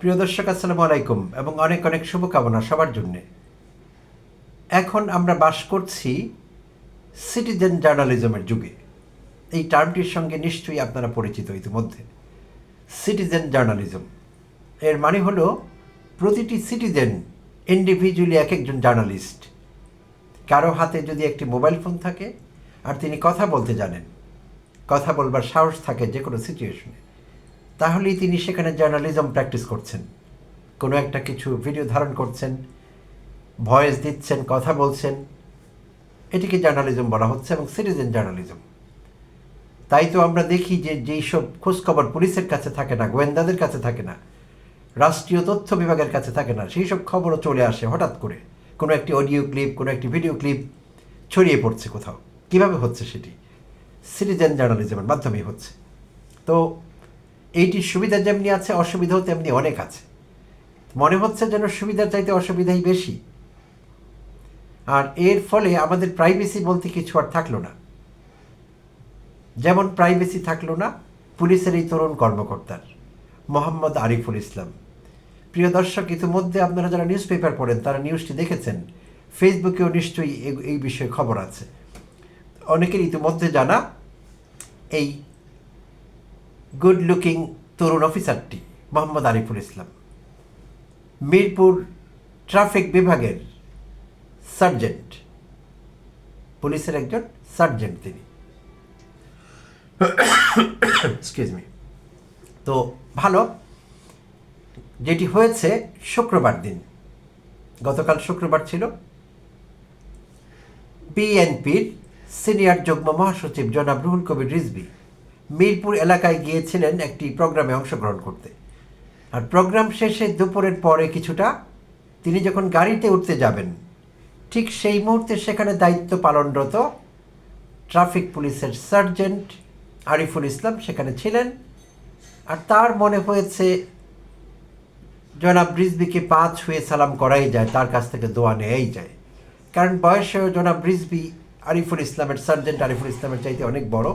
প্রিয় দর্শক, আসসালামু আলাইকুম এবং অনেক অনেক শুভকামনা সবার জন্যে। এখন আমরা বাস করছি সিটিজেন জার্নালিজমের যুগে। এই টার্মটির সঙ্গে নিশ্চয়ই আপনারা পরিচিত ইতিমধ্যে। সিটিজেন জার্নালিজম এর মানে হলো প্রতিটি সিটিজেন ইন্ডিভিজুয়ালি এক একজন জার্নালিস্ট কারও হাতে যদি একটি মোবাইল ফোন থাকে আর তিনি কথা বলতে জানেন, কথা বলবার সাহস থাকে যে কোনো সিচুয়েশনে তাহলেই তিনি সেখানে জার্নালিজম প্র্যাকটিস করছেন। কোনো একটা কিছু ভিডিও ধারণ করছেন ভয়েস দিচ্ছেন, কথা বলছেন। এটিকে জার্নালিজম বলা হচ্ছে এবং সিটিজেন জার্নালিজম। তাই তো আমরা দেখি যে যেই সব খোঁজখবর পুলিশের কাছে থাকে না, গোয়েন্দাদের কাছে থাকে না, রাষ্ট্রীয় তথ্য বিভাগের কাছে থাকে না, সেই সব খবরও চলে আসে হঠাৎ করে। কোনো একটি অডিও ক্লিপ কোনো একটি ভিডিও ক্লিপ ছড়িয়ে পড়ছে কোথাও। কীভাবে হচ্ছে সেটি? সিটিজেন জার্নালিজমের মাধ্যমেই হচ্ছে। তো এইটির সুবিধা যেমনি আছে, অসুবিধাও তেমনি অনেক আছে। মনে হচ্ছে যেন সুবিধার চাইতে অসুবিধাই বেশি। আর এর ফলে আমাদের প্রাইভেসি বলতে কিছু আর থাকল না। যেমন প্রাইভেসি থাকল না, পুলিশের এই তরুণ কর্মকর্তার, মোহাম্মদ আরিফুল ইসলাম। প্রিয় দর্শক, ইতিমধ্যে আপনারা যারা নিউজ পেপার পড়েন, তারা নিউজটি দেখেছেন। ফেসবুকেও নিশ্চয়ই এই বিষয়ে খবর আছে। অনেকের ইতিমধ্যে জানা, এই গুড লুকিং তরুণ অফিসারটি, মোহাম্মদ আরিফুল ইসলাম। মিরপুর ট্রাফিক বিভাগের সার্জেন্ট, পুলিশের একজন সার্জেন্ট তিনি। এক্সকিউজ মি তো ভালো, যেটি হয়েছে শুক্রবার দিন, গতকাল শুক্রবার ছিল। বিএনপির সিনিয়র যুগ্ম মহাসচিব জনাব রুহুল কবির রিজভি মিরপুর এলাকায় গিয়েছিলেন একটি প্রোগ্রামে অংশগ্রহণ করতে। আর প্রোগ্রাম শেষে দুপুরের পরে কিছুটা তিনি যখন গাড়িতে উঠতে যাবেন, ঠিক সেই মুহূর্তে সেখানে দায়িত্ব পালনরত ট্রাফিক পুলিশের সার্জেন্ট আরিফুল ইসলাম সেখানে ছিলেন। আর তার মনে হয়েছে, জনাব রিজবিকে পা ছুঁয়ে সালাম করাই যায়, তার কাছ থেকে দোয়া নেয়াই যায়। কারণ বয়সেও জনাব রিজবি আরিফুল ইসলামের সার্জেন্ট আরিফুল ইসলামের চাইতে অনেক বড়,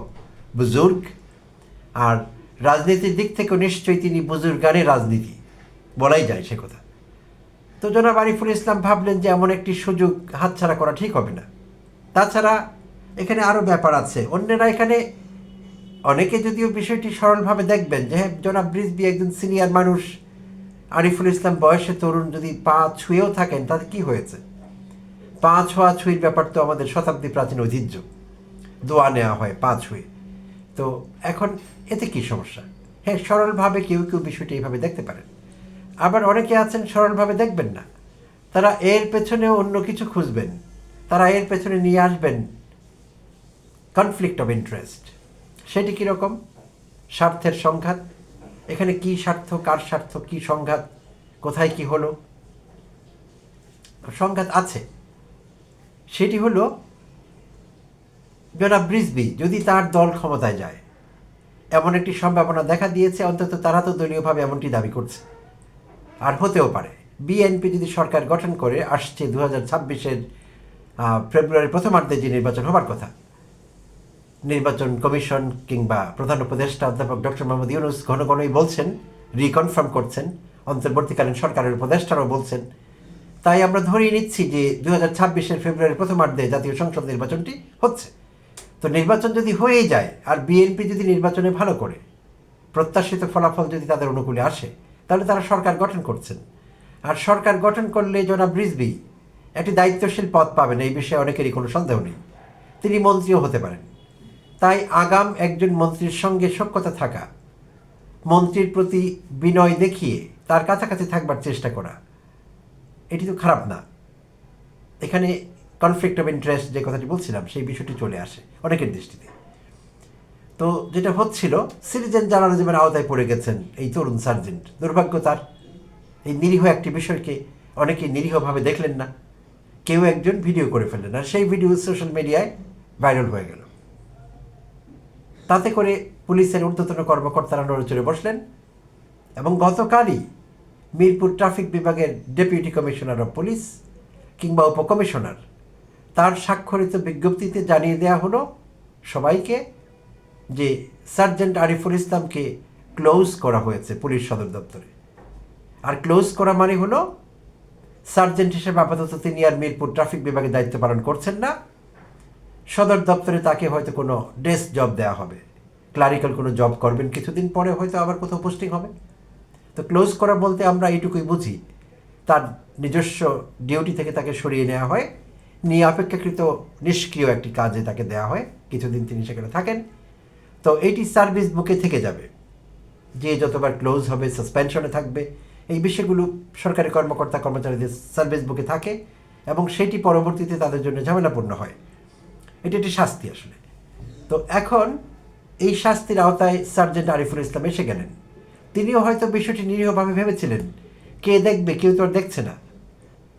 বুজুর্গ। আর রাজনীতির দিক থেকেও নিশ্চয়ই তিনি বুজুর্গানে রাজনীতি। বলাই যায় সে কথা। তো জনাব আরিফুল ইসলাম ভাবলেন যে এমন একটি সুযোগ হাতছাড়া করা ঠিক হবে না। তাছাড়া এখানে আরও ব্যাপার আছে। অন্যরা এখানে অনেকে যদিও বিষয়টি সরলভাবে দেখবেন যে হ্যাঁ জনাব ব্রিজবি একজন সিনিয়র মানুষ, আরিফুল ইসলাম বয়সে তরুণ, যদি পা ছুঁয়েও থাকেন, তাতে কি হয়েছে? পা ছোঁয়া ছুঁয়ের ব্যাপার তো আমাদের শতাব্দী প্রাচীন ঐতিহ্য। দোয়া নেওয়া হয়, পা ছুঁয়ে। তো এখন এতে কি সমস্যা? হ্যাঁ সরলভাবে কেউ কেউ বিষয়টি এইভাবে দেখতে পারেন। আবার অনেকে আছেন সরলভাবে দেখবেন না। তারা এর পেছনে অন্য কিছু খুঁজবেন। তারা এর পেছনে নিয়ে আসবেন কনফ্লিক্ট অফ ইন্টারেস্ট সেটি কীরকম স্বার্থের সংঘাত। এখানে কি স্বার্থ, কার স্বার্থ, কি সংঘাত, কোথায় কি হলো? সংঘাত আছে। সেটি হলো জনাব ব্রিসবি যদি তার দল ক্ষমতায় যায়, এমন একটি সম্ভাবনা দেখা দিয়েছে, অন্তত তারা তো দলীয়ভাবে এমনটি দাবি করছে। আর হতেও পারে। বিএনপি যদি সরকার গঠন করে, আসছে দু হাজার ছাব্বিশের ফেব্রুয়ারির প্রথমার্ধে যে নির্বাচন হবার কথা। নির্বাচন কমিশন কিংবা প্রধান উপদেষ্টা অধ্যাপক ডক্টর মোহাম্মদ ইউনুস ঘন ঘনই বলছেন রিকনফার্ম করছেন, অন্তর্বর্তীকালীন সরকারের উপদেষ্টারাও বলছেন। তাই আমরা ধরেই নিচ্ছি যে দু হাজার ছাব্বিশের ফেব্রুয়ারি প্রথমার্ধে জাতীয় সংসদ নির্বাচনটি হচ্ছে। তো নির্বাচন যদি হয়েই যায়, আর বিএনপি যদি নির্বাচনে ভালো করে, প্রত্যাশিত ফলাফল যদি তাদের অনুকূলে আসে, তাহলে তারা সরকার গঠন করছেন। আর সরকার গঠন করলে জনাব রিজবি একটি দায়িত্বশীল পদ পাবেন, এই বিষয়ে অনেকেরই কোনো সন্দেহ নেই। তিনি মন্ত্রীও হতে পারেন। তাই আগাম একজন মন্ত্রীর সঙ্গে সখ্যতা থাকা, মন্ত্রীর প্রতি বিনয় দেখিয়ে তার কাছাকাছি থাকবার চেষ্টা করা, এটি তো খারাপ না। এখানে কনফ্লিক্ট অফ ইন্টারেস্ট যে কথাটি বলছিলাম, সেই বিষয়টি চলে আসে অনেকের দৃষ্টিতে। তো যেটা হচ্ছিল সিটিজেন জার্নালিজমের আওতায় পড়ে গেছেন এই তরুণ সার্জেন্ট। দুর্ভাগ্য তার। এই নিরীহ একটি বিষয়কে অনেকে নিরীহভাবে দেখলেন না। কেউ একজন ভিডিও করে ফেললেন আর সেই ভিডিও সোশ্যাল মিডিয়ায় ভাইরাল হয়ে গেল। তাতে করে পুলিশের ঊর্ধ্বতন কর্মকর্তারা নড়ে চড়ে বসলেন এবং গতকালই মিরপুর ট্রাফিক বিভাগের ডেপুটি কমিশনার অফ পুলিশ কিংবা উপকমিশনার তার স্বাক্ষরিত বিজ্ঞপ্তিতে জানিয়ে দেওয়া হলো সবাইকে যে সার্জেন্ট আরিফুল ইসলামকে ক্লোজ করা হয়েছে পুলিশ সদর দপ্তরে। আর ক্লোজ করা মানে হলো সার্জেন্ট হিসেবে আপাতত তিনি আর মিরপুর ট্রাফিক বিভাগে দায়িত্ব পালন করছেন না। সদর দপ্তরে তাকে হয়তো কোনো ডেস্ক জব দেওয়া হবে। ক্লারিক্যাল কোনো জব করবেন কিছুদিন পরে হয়তো আবার কোথাও পোস্টিং হবে। তো ক্লোজ করা বলতে আমরা এইটুকুই বুঝি। তার নিজস্ব ডিউটি থেকে তাকে সরিয়ে নেওয়া হয়। নিয়ে অপেক্ষাকৃত নিষ্ক্রিয় একটি কাজে তাকে দেওয়া হয়। কিছুদিন তিনি সেখানে থাকেন। তো এইটি সার্ভিস বুকে থেকে যাবে। যে যতবার ক্লোজ হবে, সাসপেনশনে থাকবে। এই বিষয়গুলো সরকারি কর্মকর্তা কর্মচারীদের সার্ভিস বুকে থাকে এবং সেটি পরবর্তীতে তাদের জন্য ঝামেলাপূর্ণ হয়। এটি একটি শাস্তি আসলে। তো এখন এই শাস্তির আওতায় সার্জেন্ট আরিফুল ইসলাম এসে গেলেন। তিনিও হয়তো বিষয়টি নিরীহভাবে ভেবেছিলেন। কে দেখবে, কেউ তো আর দেখছে না।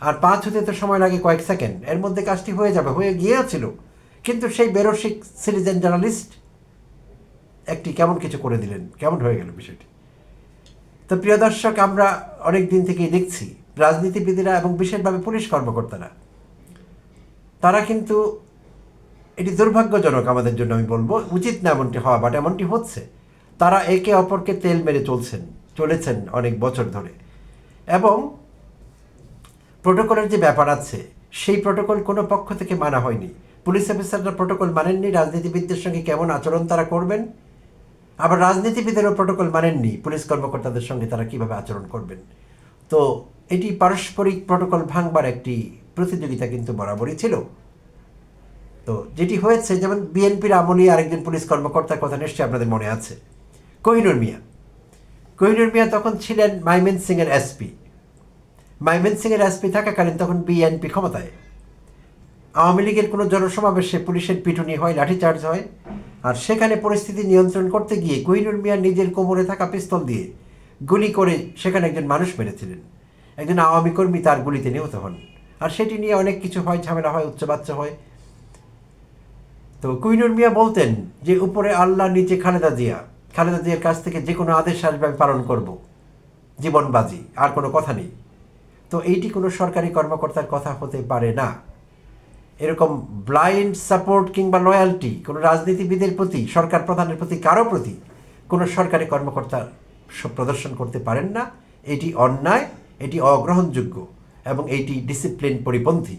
আর পাঁচ হতে তো সময় লাগে কয়েক সেকেন্ড। এর মধ্যে কাজটি হয়ে যাবে, হয়ে গিয়েছিল। কিন্তু সেই বেরসিক সিটিজেন জার্নালিস্ট একটি কেমন কিছু করে দিলেন? কেমন হয়ে গেল বিষয়টি? তো প্রিয় দর্শক, আমরা অনেক দিন থেকেই দেখছি, রাজনীতিবিদেরা এবং বিশেষভাবে পুলিশ কর্মকর্তারা, তারা কিন্তু এটি দুর্ভাগ্যজনক আমাদের জন্য আমি বলব, উচিত না এমনটি হওয়া বাট এমনটি হচ্ছে। তারা একে অপরকে তেল মেরে চলছেন, চলেছেন অনেক বছর ধরে। এবং প্রোটোকলের যে ব্যাপার আছে, সেই প্রোটোকল কোনো পক্ষ থেকে মানা হয়নি। পুলিশ অফিসাররা প্রোটোকল মানেননি, রাজনীতিবিদদের সঙ্গে কেমন আচরণ তারা করবেন? আবার রাজনীতিবিদেরও প্রোটোকল মানেননি, পুলিশ কর্মকর্তাদের সঙ্গে তারা কীভাবে আচরণ করবেন? তো এটি পারস্পরিক প্রোটোকল ভাঙবার একটি প্রতিযোগিতা কিন্তু বরাবরই ছিল। তো যেটি হয়েছে, যেমন বিএনপির আমলি আরেকজন পুলিশ কর্মকর্তার কথা নিশ্চয়ই আপনাদের মনে আছে, কোহিনুর মিয়া। কোহিনুর মিয়া তখন ছিলেন মাইমেন সিংয়ের এসপি। মাইমেন সিংয়ের এসপি থাকাকালীন তখন বিএনপি ক্ষমতায়। আওয়ামী লীগের কোনো জনসমাবেশে পুলিশের পিটুনি হয়, লাঠিচার্জ হয়, আর সেখানে পরিস্থিতি নিয়ন্ত্রণ করতে গিয়ে কোহিনুর মিয়া নিজের কোমরে থাকা পিস্তল দিয়ে গুলি করে সেখানে একজন মানুষ মেরেছিলেন। একজন আওয়ামী কর্মী তার গুলিতে নিহত হন। আর সেটি নিয়ে অনেক কিছু হয়, ঝামেলা হয়, উচ্চবাচ্য হয়। তো কুইনুর মিয়া বলতেন যে, উপরে আল্লাহ, নিচে খালেদা জিয়া। খালেদা জিয়ার কাছ থেকে যে কোনো আদেশ আসবে, আমি পালন করব। জীবনবাজি, আর কোনো কথা নেই। তো এইটি কোনো সরকারি কর্মকর্তার কথা হতে পারে না। এরকম ব্লাইন্ড সাপোর্ট কিংবা লয়্যালটি কোনো রাজনীতিবিদের প্রতি, সরকার প্রধানের প্রতি, কারও প্রতি কোনো সরকারি কর্মকর্তা প্রদর্শন করতে পারেন না। এটি অন্যায়, এটি অগ্রহণযোগ্য এবং এইটি ডিসিপ্লিন পরিপন্থী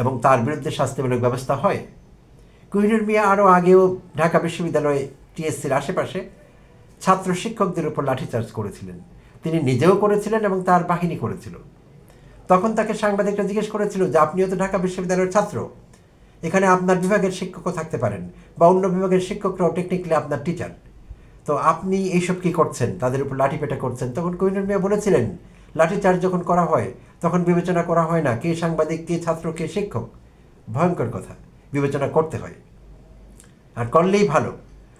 এবং তার বিরুদ্ধে শাস্তিমূলক ব্যবস্থা হয়। কুহিনুর মিয়া আরও আগেও ঢাকা বিশ্ববিদ্যালয়ে টিএসসির আশেপাশে ছাত্র শিক্ষকদের উপর লাঠিচার্জ করেছিলেন। তিনি নিজেও করেছিলেন এবং তার বাহিনী করেছিল। তখন তাকে সাংবাদিকরা জিজ্ঞেস করেছিল যে, আপনিও তো ঢাকা বিশ্ববিদ্যালয়ের ছাত্র? এখানে আপনার বিভাগের শিক্ষকও থাকতে পারেন বা অন্য বিভাগের শিক্ষকরাও টেকনিক্যালি আপনার টিচার তো আপনি এইসব কি করছেন? তাদের উপর লাঠি পেটা করছেন। তখন কৈনুর মিয়া বলেছিলেন লাঠিচার্জ যখন করা হয়, তখন বিবেচনা করা হয় না কে সাংবাদিক, কে ছাত্র, কে শিক্ষক। ভয়ঙ্কর কথা, বিবেচনা করতে হয়। আর করলেই ভালো।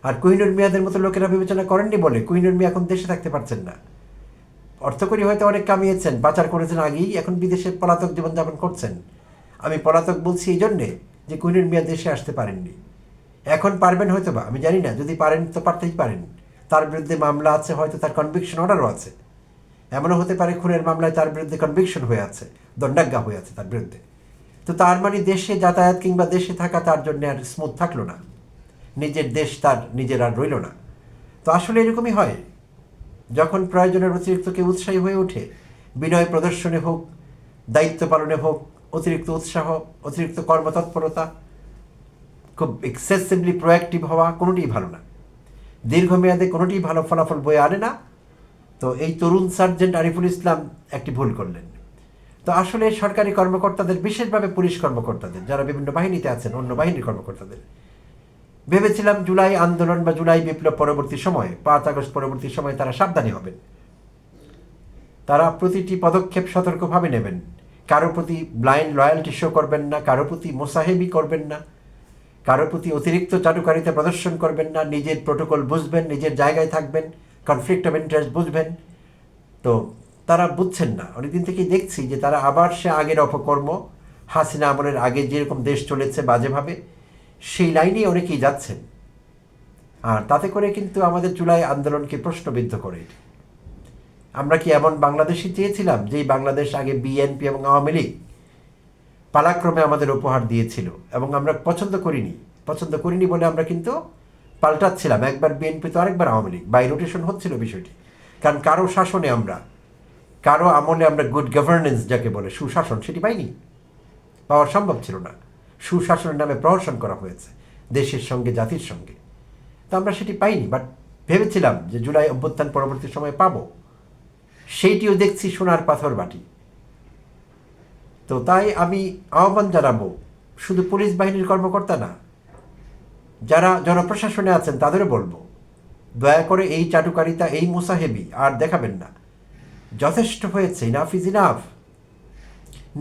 আর কুহিনুর মিয়াদের মতো লোকেরা বিবেচনা করেননি বলে কুহিনুর মিয়া এখন দেশে থাকতে পারছেন না। অর্থকরী হয়তো অনেক কামিয়েছেন পাচার করেছেন আগেই, এখন বিদেশে পলাতক জীবনযাপন করছেন। আমি পলাতক বলছি এই জন্যে যে কুহিনুর মিয়া দেশে আসতে পারেননি। এখন পারবেন হয়তো বা আমি জানি না, যদি পারেন তো পারতেই পারেন। তার বিরুদ্ধে মামলা আছে, হয়তো তার কনভিকশন অর্ডারও আছে। এমনও হতে পারে খুনের মামলায় তার বিরুদ্ধে কনভিকশন হয়ে আছে, দণ্ডাজ্ঞা হয়ে আছে তার বিরুদ্ধে। তো তার মানে দেশে যাতায়াত কিংবা দেশে থাকা তার জন্য আর স্মুথ থাকল না। নিজের দেশ তার নিজের আর রইল না। তো আসলে এরকমই হয়। যখন প্রয়োজনের অতিরিক্ত কেউ উৎসাহী হয়ে ওঠে, বিনয় প্রদর্শনে হোক, দায়িত্ব পালনে হোক, অতিরিক্ত উৎসাহ, অতিরিক্ত কর্মতৎপরতা, খুব এক্সেসিভলি প্রোয়াক্টিভ হওয়া কোনোটিই ভালো না। দীর্ঘমেয়াদে কোনোটিই ভালো ফলাফল বয়ে আনে না। তো এই তরুণ সার্জেন্ট আরিফুল ইসলাম একটি ভুল করলেন। তো আসলে সরকারি কর্মকর্তাদের, বিশেষভাবে পুলিশ কর্মকর্তাদের, যারা বিভিন্ন বাহিনীতে আছেন, অন্য বাহিনীর কর্মকর্তাদের ভেবেছিলাম জুলাই আন্দোলন বা জুলাই বিপ্লব পরবর্তী সময়ে, পাঁচ আগস্ট পরবর্তী সময়ে তারা সাবধানী হবেন। তারা প্রতিটি পদক্ষেপ সতর্কভাবে নেবেন। কারও প্রতি ব্লাইন্ড লয়্যালটি শো করবেন না, কারও প্রতি মোসাহেবি করবেন না, কারও প্রতি অতিরিক্ত চাটুকারিতা প্রদর্শন করবেন না, নিজের প্রোটোকল বুঝবেন, নিজের জায়গায় থাকবেন কনফ্লিক্ট অফ ইন্টারেস্ট বুঝবেন। তো তারা বুঝছেন না। অনেকদিন থেকেই দেখছি যে তারা আবার সে আগের অপকর্ম, হাসিনা আমলের আগে যেরকম দেশ চলেছে বাজেভাবে সেই লাইনেই অনেকেই যাচ্ছেন। আর তাতে করে কিন্তু আমাদের জুলাই আন্দোলনকে প্রশ্নবিদ্ধ করে আমরা কি এমন বাংলাদেশই চেয়েছিলাম যেই বাংলাদেশ আগে বিএনপি এবং আওয়ামী লীগ পালাক্রমে আমাদের উপহার দিয়েছিল এবং আমরা পছন্দ করিনি? পছন্দ করিনি বলে আমরা কিন্তু পাল্টাচ্ছিলাম। একবার বিএনপি তো আরেকবার আওয়ামী লীগ। বাই রোটেশন হচ্ছিল বিষয়টি। কারণ কারও শাসনে আমরা, কারও আমলে আমরা গুড গভর্নেন্স যাকে বলে সুশাসন, সেটি পাইনি। পাওয়া সম্ভব ছিল না। সুশাসনের নামে প্রহসন করা হয়েছে, দেশের সঙ্গে, জাতির সঙ্গে। তো আমরা সেটি পাইনি বাট ভেবেছিলাম যে জুলাই অভ্যুত্থান পরবর্তী সময়ে পাব। সেইটিও দেখছি সোনার পাথর বাটি। তো তাই আমি আহ্বান জানাব, শুধু পুলিশ বাহিনীর কর্মকর্তা না, যারা জনপ্রশাসনে আছেন তাদেরও বলব, দয়া করে এই চাটুকারিতা এই মুসাহেবি আর দেখাবেন না। যথেষ্ট হয়েছে ইনাফ ইজ ইনাফ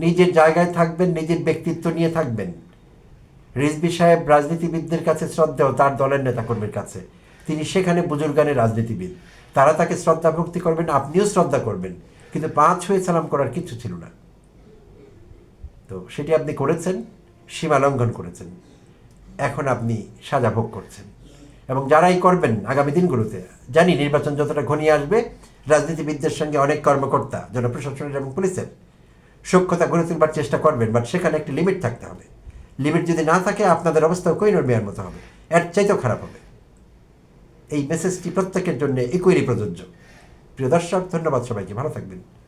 নিজের জায়গায় থাকবেন, নিজের ব্যক্তিত্ব নিয়ে থাকবেন। রিজবি সাহেব রাজনীতিবিদদের কাছে শ্রদ্ধেয় তার দলের নেতাকর্মীর কাছে। তিনি সেখানে বুজুর্গানের রাজনীতিবিদ। তারা তাকে শ্রদ্ধা ভক্তি করবেন, আপনিও শ্রদ্ধা করবেন। কিন্তু পাঁচ হয়ে সালাম করার কিছু ছিল না। তো সেটি আপনি করেছেন, সীমা লঙ্ঘন করেছেন। এখন আপনি সাজা ভোগ করছেন। এবং যারাই করবেন আগামী দিনগুলোতে, জানি নির্বাচন যতটা ঘনিয়ে আসবে, রাজনীতিবিদদের সঙ্গে অনেক কর্মকর্তা, জনপ্রশাসনের এবং পুলিশের সক্ষতা গড়ে তুলবার চেষ্টা করবেন, বাট সেখানে একটি লিমিট থাকতে হবে। লিমিট যদি না থাকে, আপনাদের অবস্থাও কৈনর মেয়ার মতো হবে। এর চাইতেও খারাপ হবে। এই মেসেজটি প্রত্যেকের জন্য একই প্রযোজ্য। প্রিয় দর্শক, ধন্যবাদ সবাইকে। ভালো থাকবেন।